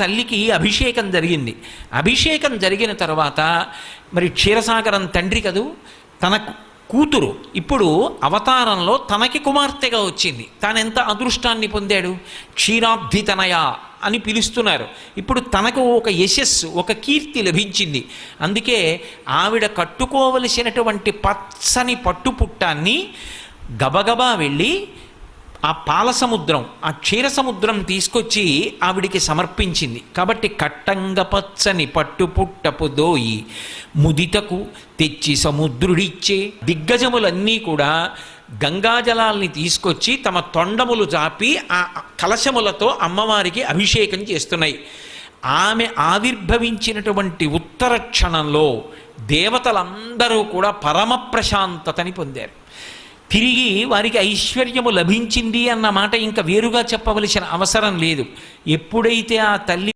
తల్లికి అభిషేకం జరిగింది. అభిషేకం జరిగిన తర్వాత మరి క్షీరసాగరం తండ్రి కదూ తన కూతురు ఇప్పుడు అవతారంలో తనకి కుమార్తెగా వచ్చింది. తానెంత అదృష్టాన్ని పొందాడు? క్షీరాబ్ధితనయ అని పిలుస్తున్నారు. ఇప్పుడు తనకు ఒక యశస్సు ఒక కీర్తి లభించింది. అందుకే ఆవిడ కట్టుకోవలసినటువంటి పచ్చని పట్టుపుట్టాన్ని గబగబా వెళ్ళి ఆ పాల సముద్రం ఆ క్షీర సముద్రం తీసుకొచ్చి ఆవిడికి సమర్పించింది. కాబట్టి కట్టంగ పచ్చని పట్టుపుట్టపు దోయి ముదితకు తెచ్చి సముద్రుడిచ్చే దిగ్గజములన్నీ కూడా గంగాజలాల్ని తీసుకొచ్చి తమ తొండములు జాపి ఆ కలశములతో అమ్మవారికి అభిషేకం చేస్తున్నాయి. ఆమె ఆవిర్భవించినటువంటి ఉత్తర క్షణంలో దేవతలందరూ కూడా పరమ ప్రశాంతతని పొందారు. తిరిగి వారికి ఐశ్వర్యము లభించింది అన్న మాట ఇంకా వేరుగా చెప్పవలసిన అవసరం లేదు. ఎప్పుడైతే ఆ తల్లి